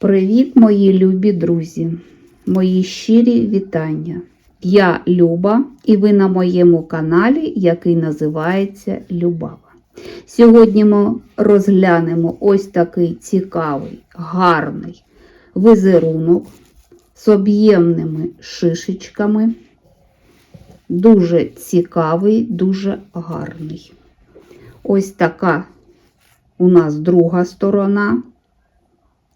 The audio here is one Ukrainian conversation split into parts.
Привіт, мої любі друзі, мої щирі вітання. Я Люба, і ви на моєму каналі, який називається Любава. Сьогодні ми розглянемо ось такий цікавий, гарний візерунок з об'ємними шишечками. Дуже цікавий, дуже гарний. Ось така у нас друга сторона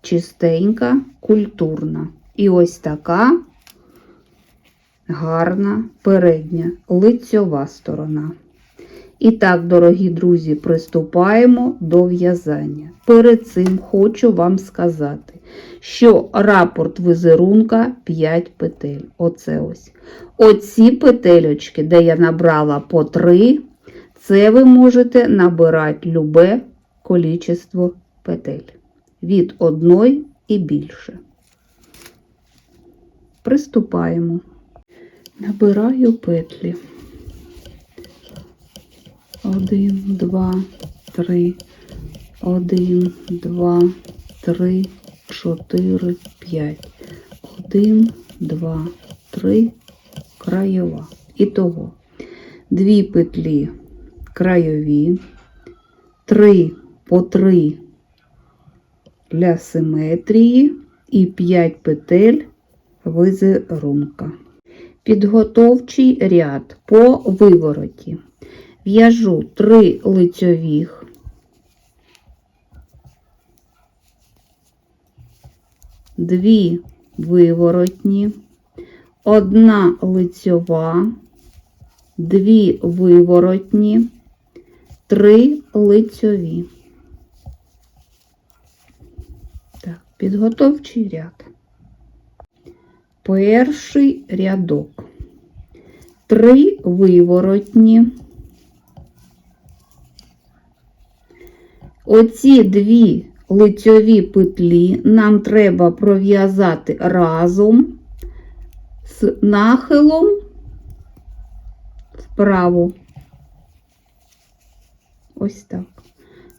чистенька, культурна. І ось така гарна передня лицьова сторона. І так, дорогі друзі, приступаємо до в'язання. Перед цим хочу вам сказати, що рапорт візерунка 5 петель. Оце ось. Оці петельочки, де я набрала по 3, це ви можете набирати любе количество петель від одної і більше. Приступаємо. Набираю петлі. Один, два, три, один, два, три, чотири, п'ять. Один, два, три, краєва. Ітого. Дві петлі краєві, три по три для симетрії і 5 петель візерунка. Підготовчий ряд по вивороті. В'яжу 3 лицьових, дві виворотні, одна лицьова, дві виворотні, три лицьові. Так, підготовчий ряд. Перший рядок. Три виворотні. Оці дві лицьові петлі нам треба пров'язати разом з нахилом вправо. Ось так.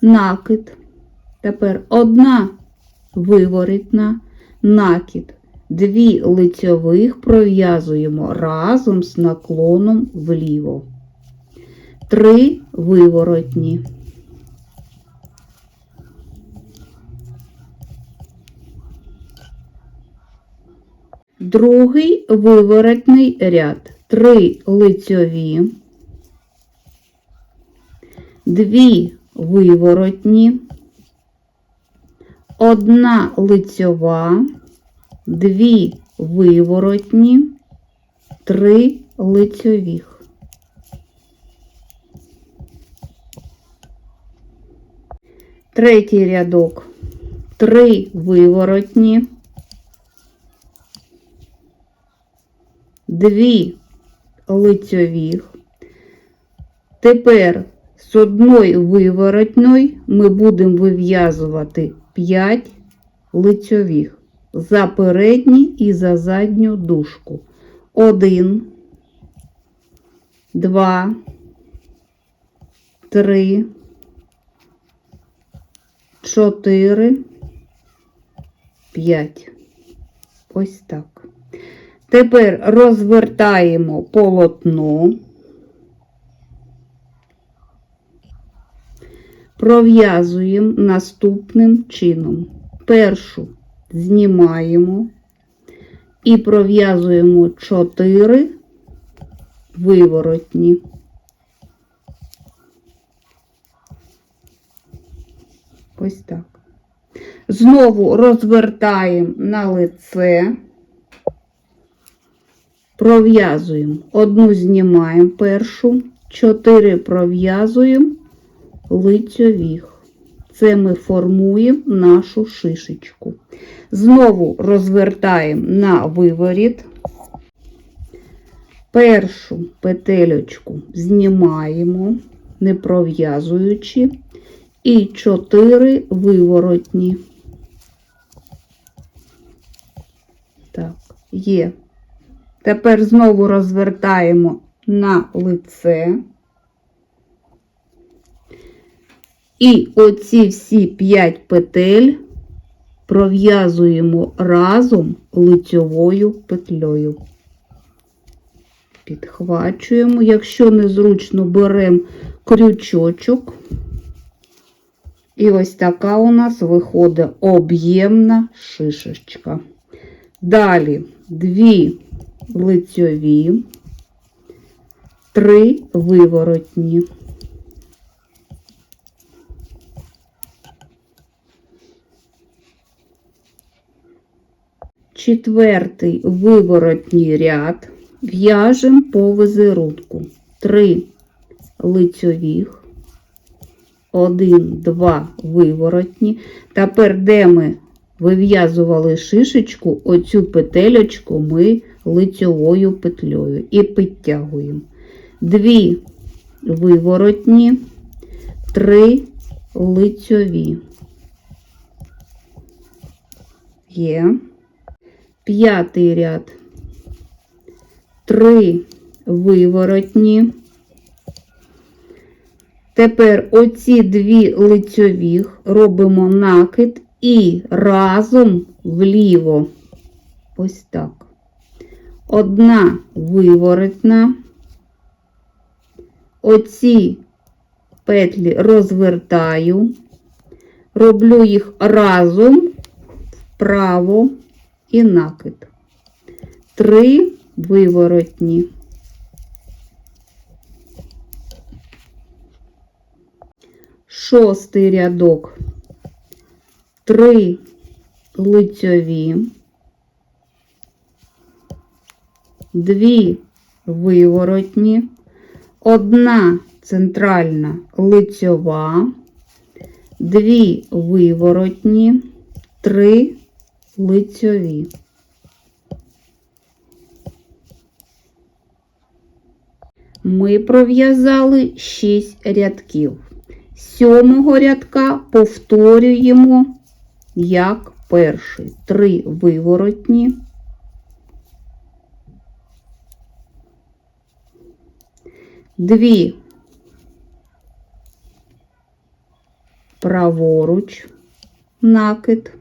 Накид. Тепер одна виворітна, накид. Дві лицьових пров'язуємо разом з наклоном вліво. Три виворотні. Другий виворотний ряд. Три лицьові, дві виворотні, одна лицьова, дві виворотні, три лицьових. Третій рядок. Три виворотні, дві лицьових. Тепер з одної виворотної ми будемо вив'язувати 5 лицьових за передню і за задню дужку. Один, два, три, чотири, п'ять. Ось так. Тепер розвертаємо полотно, пров'язуємо наступним чином. Першу знімаємо і пров'язуємо 4 виворотні. Ось так. Знову розвертаємо на лице, пров'язуємо. Одну знімаємо першу, 4 пров'язуємо лицьових. Це ми формуємо нашу шишечку. Знову розвертаємо на виворіт. Першу петельочку знімаємо, не пров'язуючи, і 4 виворотні. Так, є. Тепер знову розвертаємо на лице. І оці всі 5 петель пров'язуємо разом лицьовою петлею. Підхвачуємо, якщо незручно беремо крючочок. І ось така у нас виходить об'ємна шишечка. Далі дві лицьові, три виворотні. Четвертий виворотній ряд в'яжемо по визерунку. Три лицьових, один, два виворотні. Тепер, де ми вив'язували шишечку, оцю петелечку ми лицьовою петлею і підтягуємо. Дві виворотні, три лицьові. Є. П'ятий ряд. Три виворотні. Тепер оці дві лицьових робимо накид і разом вліво. Ось так. Одна виворотна. Оці петлі розвертаю, роблю їх разом вправо і накид. Три виворотні. Шостий рядок. Три лицьові, дві виворотні, одна центральна лицьова, дві виворотні, три лицьові. Ми пров'язали 6 рядків. Сьомого рядка повторюємо як перший. Три виворотні, дві праворуч накид,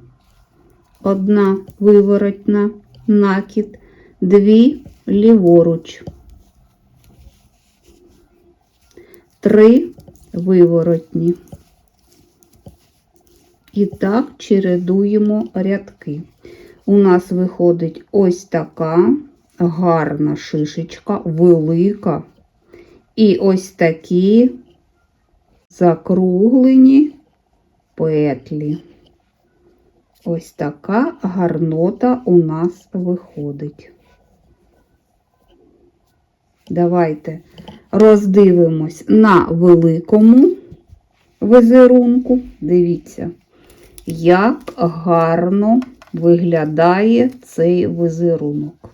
одна виворотна накид, дві ліворуч, три виворотні. І так чередуємо рядки. У нас виходить ось така гарна шишечка, велика. І ось такі закруглені петлі. Ось така гарнота у нас виходить. Давайте роздивимось на великому візерунку. Дивіться, як гарно виглядає цей візерунок.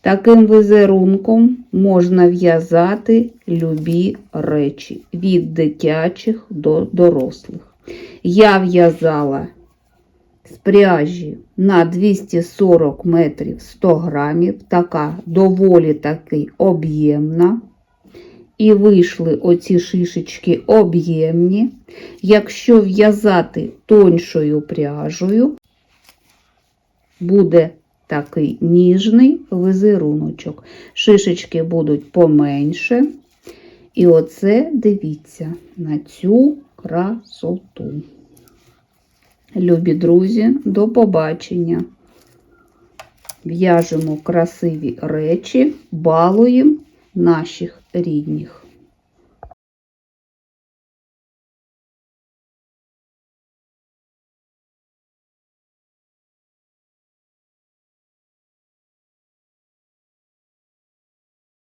Таким візерунком можна в'язати любі речі від дитячих до дорослих. Я в'язала з пряжі на 240 метрів 100 грамів, така доволі таки об'ємна. І вийшли оці шишечки об'ємні. Якщо в'язати тоншою пряжею, буде такий ніжний візеруночок. Шишечки будуть поменше. І оце дивіться на цю красоту. Любі друзі, до побачення. В'яжемо красиві речі, балуємо наших рідних.